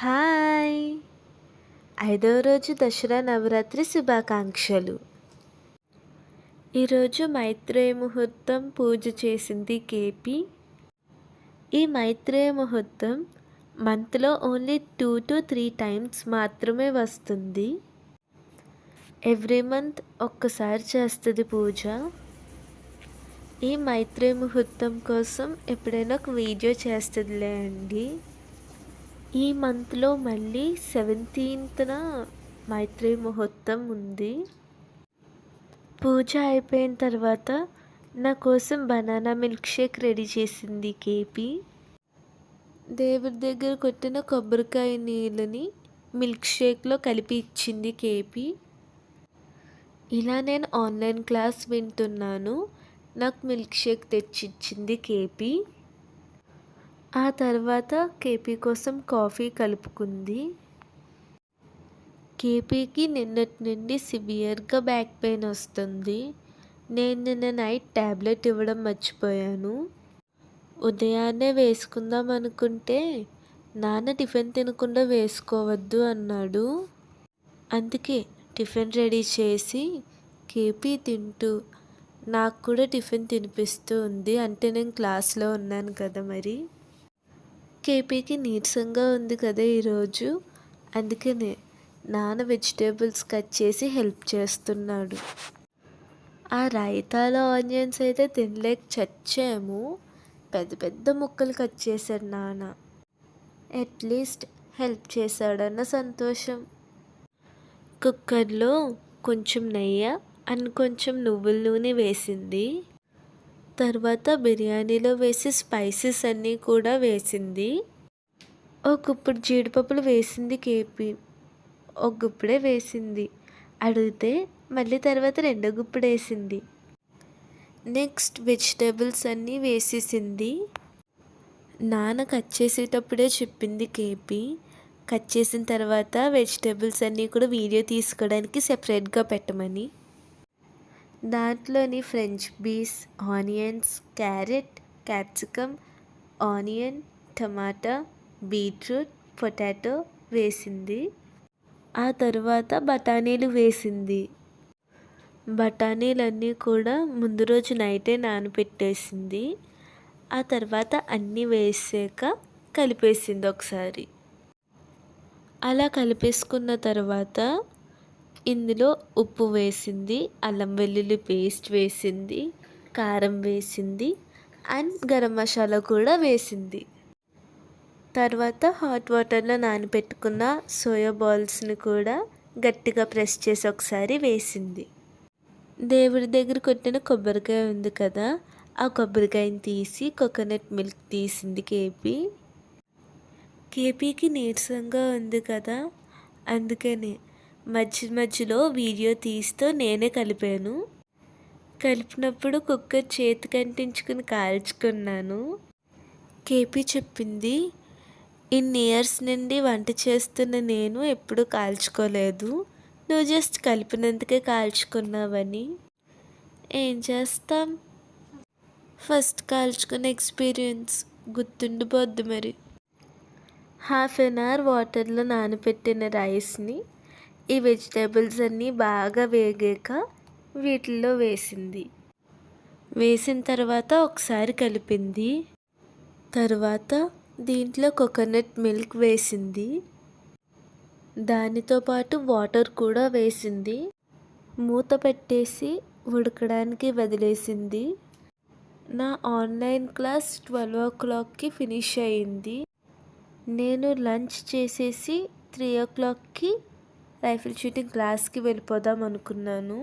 Hi. ఐదవ రోజు దసరా నవరాత్రి శుభాకాంక్షలు. ఈరోజు మైత్రేయ ముహూర్తం పూజ చేసింది కేపీ. ఈ మైత్రేయ ముహూర్తం మంత్లో only two to three times మాత్రమే వస్తుంది. ఎవ్రీ మంత్ ఒక్కసారి చేస్తుంది పూజ. ఈ మైత్రేయ ముహూర్తం కోసం ఎప్పుడైనా ఒక వీడియో చేస్తుందిలే అండి. ఈ మంత్లో మళ్ళీ సెవెంటీన్త్న మైత్రి ముహూర్తం ఉంది. పూజ అయిపోయిన తర్వాత నా కోసం బనానా మిల్క్ షేక్ రెడీ చేసింది కేపీ. దేవుడి దగ్గర కొట్టిన కొబ్బరికాయ నీళ్ళని మిల్క్ షేక్లో కలిపి ఇచ్చింది కేపీ. ఇలా నేను ఆన్లైన్ క్లాస్ వింటున్నాను. నాకు మిల్క్ షేక్ తెచ్చిచ్చింది కేపీ. ఆ తర్వాత కేపీ కోసం కాఫీ కలుపుకుంది. కేపీకి నిన్నటి నుండి సివియర్గా బ్యాక్ పెయిన్ వస్తుంది. నేను నిన్న నైట్ ట్యాబ్లెట్ ఇవ్వడం మర్చిపోయాను. ఉదయాన్నే వేసుకుందాం అనుకుంటే నాన్న టిఫిన్ తినకుండా వేసుకోవద్దు అన్నాడు. అందుకే టిఫిన్ రెడీ చేసి కేపీ తింటూ నాకు కూడా టిఫిన్ తినిపిస్తూ ఉంది అంటే నేను క్లాస్లో ఉన్నాను కదా మరి. కేపీకి నీరసంగా ఉంది కదా ఈరోజు. అందుకనే నాన్న వెజిటేబుల్స్ కట్ చేసి హెల్ప్ చేస్తున్నాడు. ఆ రైతాలో ఆనియన్స్ అయితే తినలేక చచ్చాము. పెద్ద పెద్ద ముక్కలు కట్ చేశాడు నాన్న. అట్లీస్ట్ హెల్ప్ చేశాడన్న సంతోషం. కుక్కర్లో కొంచెం నెయ్యి అండ్ కొంచెం నువ్వుల నూనె వేసింది. తర్వాత బిర్యానీలో వేసి స్పైసెస్ అన్నీ కూడా వేసింది. ఒక గుప్పుడు జీడిపప్పులు వేసింది కేపీ. ఒక గుప్పుడే వేసింది. అడిగితే మళ్ళీ తర్వాత రెండో గుప్పుడు వేసింది. నెక్స్ట్ వెజిటేబుల్స్ అన్నీ వేసేసింది. నాన్న కట్ చేసేటప్పుడే చెప్పింది కేపీ. కట్ చేసిన తర్వాత వెజిటేబుల్స్ అన్నీ కూడా వీడియో తీసుకోవడానికి సెపరేట్గా పెట్టమని. దాంట్లోని French beans onions carrot capsicum onion టమాటా బీట్రూట్ పొటాటో వేసింది. ఆ తర్వాత బఠానీలు వేసింది. బఠానీలన్నీ కూడా ముందు రోజు నైటే నానబెట్టేసింది. ఆ తర్వాత అన్నీ వేసాక కలిపేసింది ఒకసారి. అలా కలిపేసుకున్న తర్వాత ఇందులో ఉప్పు వేసింది అల్లం వెల్లుల్లి పేస్ట్ వేసింది కారం వేసింది అండ్ గరం మసాలా కూడా వేసింది. తర్వాత హాట్ వాటర్లో నానబెట్టుకున్న సోయా బాల్స్ని కూడా గట్టిగా ప్రెస్ చేసి ఒకసారి వేసింది. దేవుడి దగ్గర కొట్టిన కొబ్బరికాయ ఉంది కదా ఆ కొబ్బరికాయని తీసి కోకోనట్ మిల్క్ తీసింది కేపీ. కేపీకి నీరసంగా ఉంది కదా అందుకనే మధ్య మధ్యలో వీడియో తీస్తూ నేనే కలిపాను. కలిపినప్పుడు కుక్కర్ చేతి కంటించుకుని కాల్చుకున్నాను. కేపీ చెప్పింది ఇన్ని ఇయర్స్ నుండి వంట చేస్తున్న నేను ఎప్పుడూ కాల్చుకోలేదు. నువ్వు జస్ట్ కలిపినందుకే కాల్చుకున్నావని. ఏం చేస్తాం? ఫస్ట్ కాల్చుకున్న ఎక్స్పీరియన్స్ గుర్తుండిపోద్ది మరి. హాఫ్ అన్ అవర్ వాటర్లో నానబెట్టిన రైస్ని ఈ వెజిటేబుల్స్ అన్నీ బాగా వేగాక వీటిల్లో వేసింది. వేసిన తర్వాత ఒకసారి కలిపింది. తర్వాత దీంట్లో కోకోనట్ మిల్క్ వేసింది. దానితో పాటు వాటర్ కూడా వేసింది. మూత పెట్టేసి ఉడకడానికి వదిలేసింది. నా ఆన్లైన్ క్లాస్ ట్వెల్వ్ ఓ క్లాక్కి ఫినిష్ అయింది నేను లంచ్ చేసేసి త్రీ ఓ క్లాక్కి రైఫిల్ షూటింగ్ క్లాస్కి వెళ్ళిపోదాం అనుకున్నాను.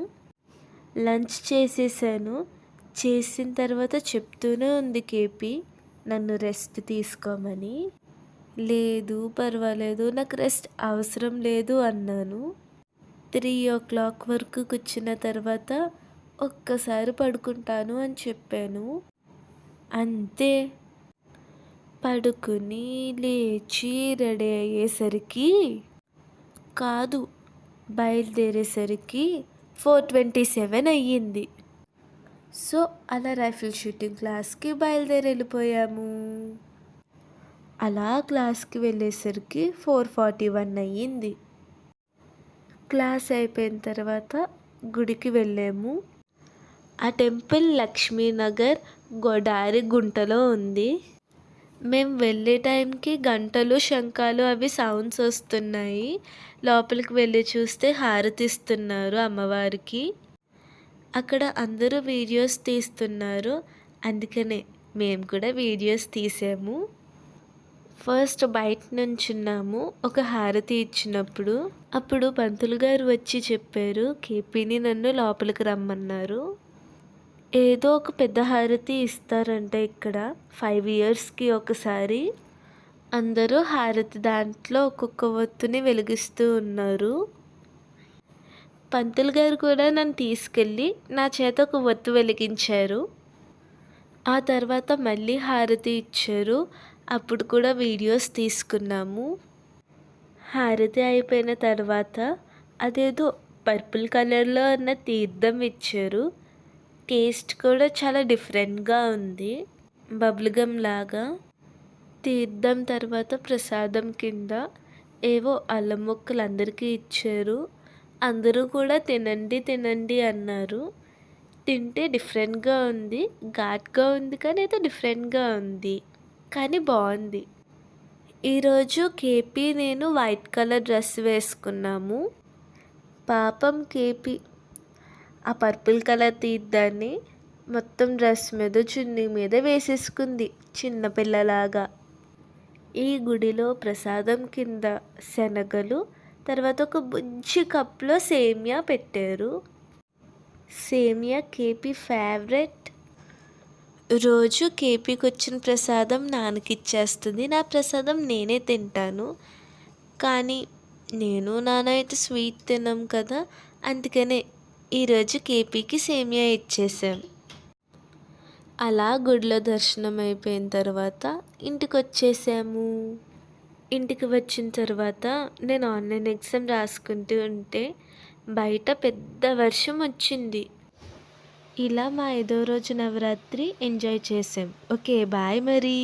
లంచ్ చేసేసాను. చేసిన తర్వాత చెప్తూనే ఉంది కేపీ నన్ను రెస్ట్ తీసుకోమని. లేదు పర్వాలేదు నాకు రెస్ట్ అవసరం లేదు అన్నాను. త్రీ ఓ క్లాక్ వరకు కూర్చున్న తర్వాత ఒక్కసారి పడుకుంటాను అని చెప్పాను. అంతే. పడుకుని లేచి రెడీ అయ్యేసరికి కాదు. బయలుదేరేసరికి ఫోర్ ట్వంటీ సెవెన్ అయ్యింది. సో అలా రైఫిల్ షూటింగ్ క్లాస్కి బయలుదేరి వెళ్ళిపోయాము. అలా క్లాస్కి వెళ్ళేసరికి ఫోర్ ఫార్టీ వన్ అయ్యింది. క్లాస్ అయిపోయిన తర్వాత గుడికి వెళ్ళాము. ఆ టెంపుల్ లక్ష్మీనగర్ గోదావరి గుంటలో ఉంది. మేము వెళ్ళే టైంకి గంటలు శంఖాలు అవి సౌండ్స్ వస్తున్నాయి. లోపలికి వెళ్ళి చూస్తే హారతి ఇస్తున్నారు అమ్మవారికి. అక్కడ అందరూ వీడియోస్ తీస్తున్నారు. అందుకనే మేము కూడా వీడియోస్ తీసాము. ఫస్ట్ బయట నుంచున్నాము ఒక హారతి ఇచ్చినప్పుడు. అప్పుడు పంతులు గారు వచ్చి చెప్పారు కేపీని నన్ను లోపలికి రమ్మన్నారు. ఏదో ఒక పెద్ద హారతి ఇస్తారంట ఇక్కడ. ఫైవ్ ఇయర్స్కి ఒకసారి అందరూ హారతి దాంట్లో ఒక్కొక్క ఒత్తుని వెలిగిస్తూ ఉన్నారు. పంతులు గారు కూడా నన్ను తీసుకెళ్ళి నా చేత ఒక ఒత్తు వెలిగించారు. ఆ తర్వాత మళ్ళీ హారతి ఇచ్చారు. అప్పుడు కూడా వీడియోస్ తీసుకున్నాము. హారతి అయిపోయిన తర్వాత అదేదో పర్పుల్ కలర్లో ఉన్న తీర్థం ఇచ్చారు. టేస్ట్ కూడా చాలా డిఫరెంట్గా ఉంది. బబుల్గమ్ లాగా తీర్థం తర్వాత ప్రసాదం కింద ఏవో అల్లం ముక్కలు అందరికీ ఇచ్చారు. అందరూ కూడా తినండి తినండి అన్నారు. తింటే డిఫరెంట్గా ఉంది. ఘాట్గా ఉంది కానీ అయితే డిఫరెంట్గా ఉంది. కానీ బాగుంది. ఈరోజు కేపీ నేను వైట్ కలర్ డ్రెస్ వేసుకున్నాము. పాపం కేపీ ఆ పర్పుల్ కలర్ తీద్దాన్ని మొత్తం డ్రెస్ మీద చున్నీ మీద వేసేసుకుంది చిన్నపిల్లలాగా ఈ గుడిలో ప్రసాదం కింద శనగలు తర్వాత ఒక బుజ్జి కప్లో సేమియా పెట్టారు. సేమియా కేపీ ఫేవరెట్. రోజు కేపీకి వచ్చిన ప్రసాదం నాన్నకి ఇచ్చేస్తుంది. నా ప్రసాదం నేనే తింటాను. కానీ నేను నాన్న అయితే స్వీట్ తిన్నాం కదా అందుకనే ఈరోజు కేపీకి సేమియా ఇచ్చేసాం అలా గుడిలో దర్శనం అయిపోయిన తర్వాత ఇంటికి వచ్చేసాము ఇంటికి వచ్చిన తర్వాత నేను ఆన్లైన్ ఎగ్జామ్ రాసుకుంటూ ఉంటే బయట పెద్ద వర్షం వచ్చింది. ఇలా మా ఐదో రోజు నవరాత్రి ఎంజాయ్ చేసాం ఓకే బాయ్ మరి.